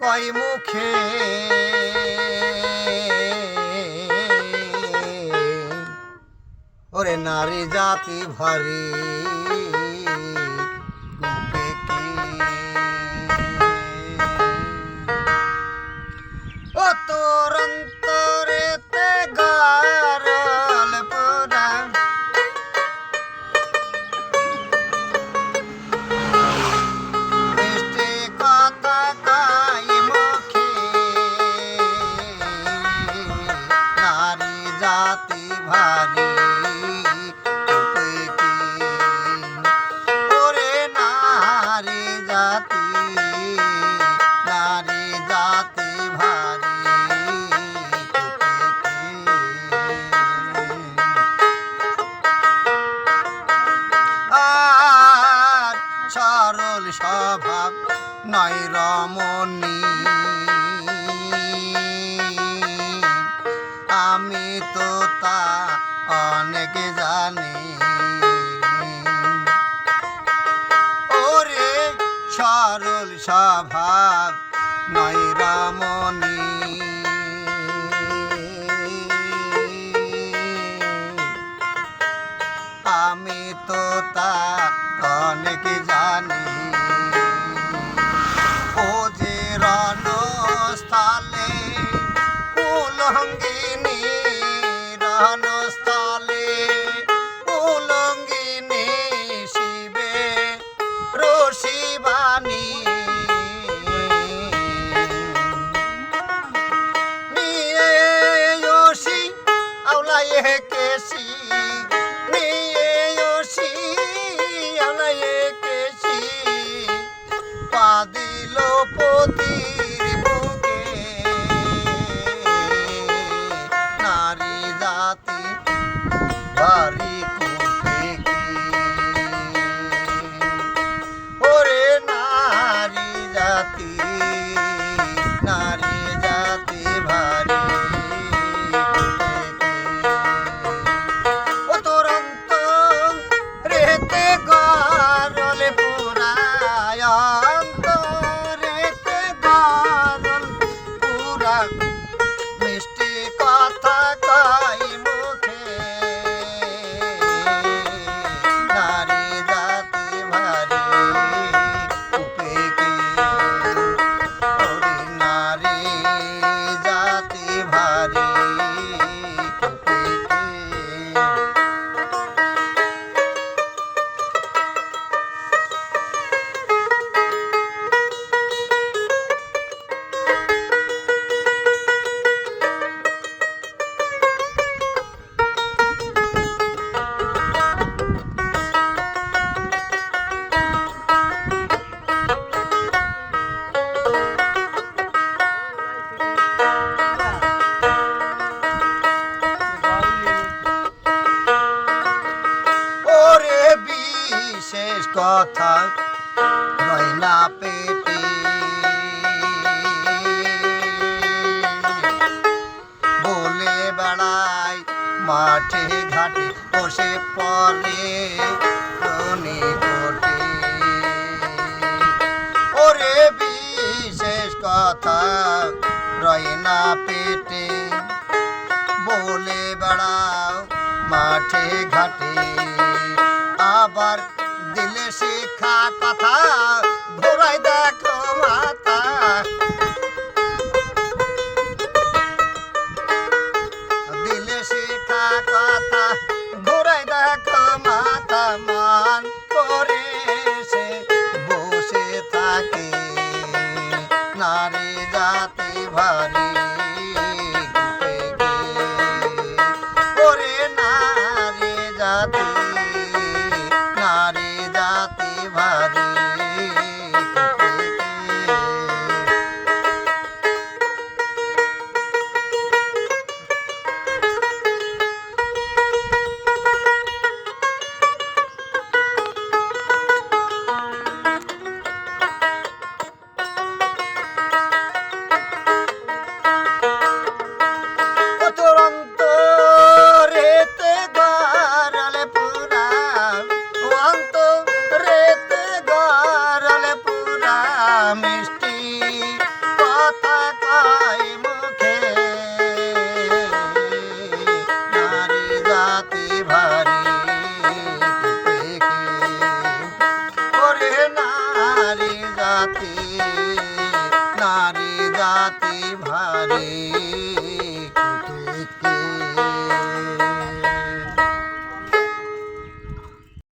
কয় মুখে? ওরে নারী জাতি ভারী। নাই রমণী। আমি তো তা অনেক জানি। ওরে সরল স্বভাব নয় রমণী। আমি তো তা সঙ্গিনী রানা body. শেষ কথা রইলা পেটে। বলে বেড়াই মাঠে ঘাটে, বসে পরে রনি কোটে ওরে বিশেষ কথা রয়না পেটে। বলে বেড়াও মাঠে ঘাটে নারী